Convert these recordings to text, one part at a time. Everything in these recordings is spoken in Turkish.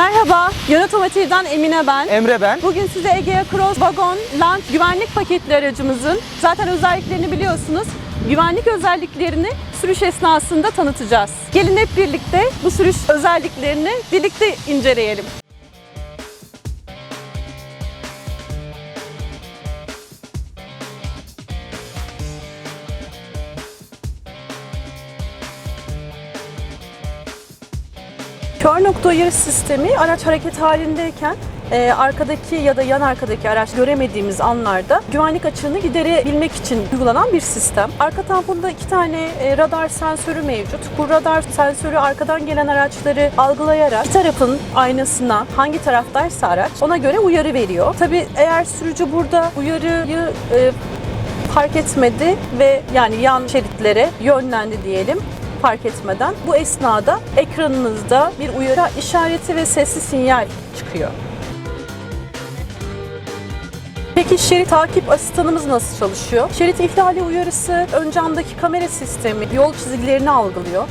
Merhaba, Yön Otomotiv'den Emine ben. Emre ben. Bugün size Egea Cross Wagon Launch güvenlik paketli aracımızın zaten özelliklerini biliyorsunuz. Güvenlik özelliklerini sürüş esnasında tanıtacağız. Gelin hep birlikte bu sürüş özelliklerini birlikte inceleyelim. Kör nokta uyarı sistemi araç hareket halindeyken e, arkadaki ya da yan arkadaki araç göremediğimiz anlarda güvenlik açığını giderebilmek için uygulanan bir sistem. Arka tamponda iki tane e, radar sensörü mevcut. Bu radar sensörü arkadan gelen araçları algılayarak iki tarafın aynasına hangi taraftaysa araç ona göre uyarı veriyor. Tabi eğer sürücü burada uyarıyı e, fark etmedi ve yani yan şeritlere yönlendi diyelim fark etmeden. Bu esnada ekranınızda bir uyarı işareti ve sesli sinyal çıkıyor. Peki şerit takip asistanımız nasıl çalışıyor? Şerit ihlali uyarısı ön camdaki kamera sistemi yol çizgilerini algılıyor.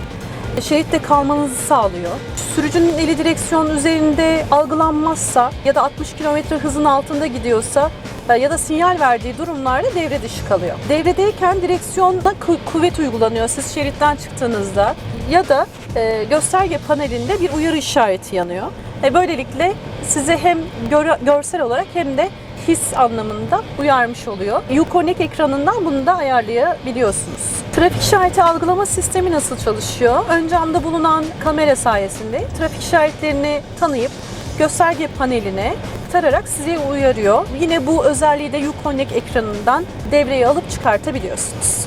Şeritte kalmanızı sağlıyor. Sürücünün eli direksiyon üzerinde algılanmazsa ya da 60 km hızın altında gidiyorsa e, ya da sinyal verdiği durumlarda devre dışı kalıyor. Devredeyken direksiyonda ku- kuvvet uygulanıyor siz şeritten çıktığınızda ya da e, gösterge panelinde bir uyarı işareti yanıyor. E, böylelikle size hem gör- görsel olarak hem de his anlamında uyarmış oluyor. Uconnect ekranından bunu da ayarlayabiliyorsunuz. Trafik işareti algılama sistemi nasıl çalışıyor? Ön camda bulunan kamera sayesinde trafik işaretlerini tanıyıp gösterge paneline tararak sizi uyarıyor. Yine bu özelliği de Uconnect ekranından devreye alıp çıkartabiliyorsunuz.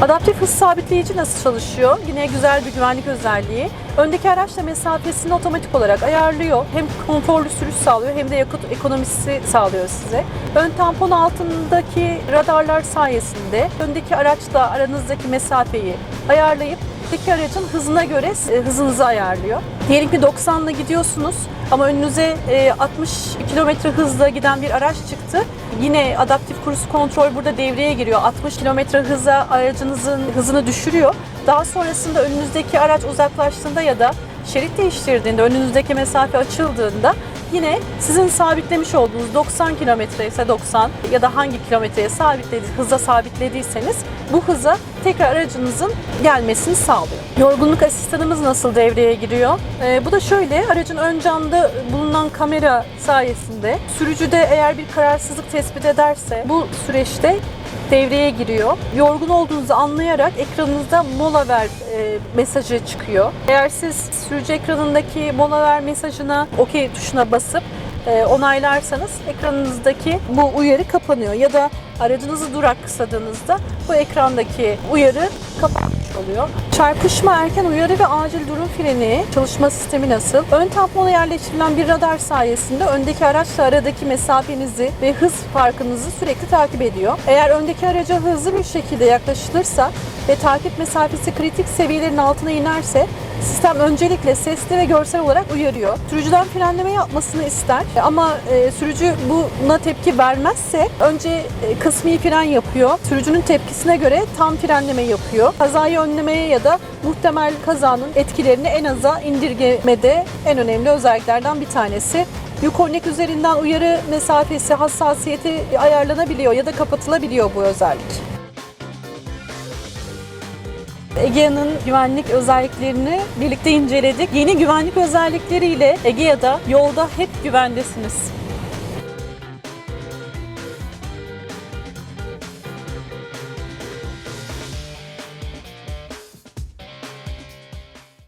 Adaptif hız sabitleyici nasıl çalışıyor? Yine güzel bir güvenlik özelliği. Öndeki araçla mesafesini otomatik olarak ayarlıyor. Hem konforlu sürüş sağlıyor hem de yakıt ekonomisi sağlıyor size. Ön tampon altındaki radarlar sayesinde öndeki araçla aranızdaki mesafeyi ayarlayıp öndeki aracın hızına göre e, hızınızı ayarlıyor. Diyelim ki 90 ile gidiyorsunuz ama önünüze e, 60 km hızla giden bir araç çıktı. Yine adaptif cruise kontrol burada devreye giriyor. 60 km hıza aracınızın hızını düşürüyor. Daha sonrasında önünüzdeki araç uzaklaştığında ya da şerit değiştirdiğinde, önünüzdeki mesafe açıldığında yine sizin sabitlemiş olduğunuz 90 kilometre ise 90 ya da hangi kilometreye sabitlediğiniz, hıza sabitlediyseniz bu hıza tekrar aracınızın gelmesini sağlıyor. Yorgunluk asistanımız nasıl devreye giriyor? Ee, bu da şöyle, aracın ön camda bulunan kamera sayesinde sürücüde eğer bir kararsızlık tespit ederse bu süreçte devreye giriyor. Yorgun olduğunuzu anlayarak ekranınızda mola ver e, mesajı çıkıyor. Eğer siz sürücü ekranındaki mola ver mesajına OK tuşuna basıp e, onaylarsanız ekranınızdaki bu uyarı kapanıyor ya da aracınızı duraksadığınızda bu ekrandaki uyarı kapanmış oluyor. Çarpışma erken uyarı ve acil durum freni çalışma sistemi nasıl? Ön tampona yerleştirilen bir radar sayesinde öndeki araçla aradaki mesafenizi ve hız farkınızı sürekli takip ediyor. Eğer öndeki araca hızlı bir şekilde yaklaşılırsa ve takip mesafesi kritik seviyelerin altına inerse Sistem öncelikle sesli ve görsel olarak uyarıyor. Sürücüden frenleme yapmasını ister ama e, sürücü buna tepki vermezse önce e, kısmi fren yapıyor. Sürücünün tepkisine göre tam frenleme yapıyor. Kazayı önlemeye ya da muhtemel kazanın etkilerini en aza indirgemede en önemli özelliklerden bir tanesi. Uconnect üzerinden uyarı mesafesi, hassasiyeti ayarlanabiliyor ya da kapatılabiliyor bu özellik. Egea'nın güvenlik özelliklerini birlikte inceledik. Yeni güvenlik özellikleriyle Egea'da yolda hep güvendesiniz.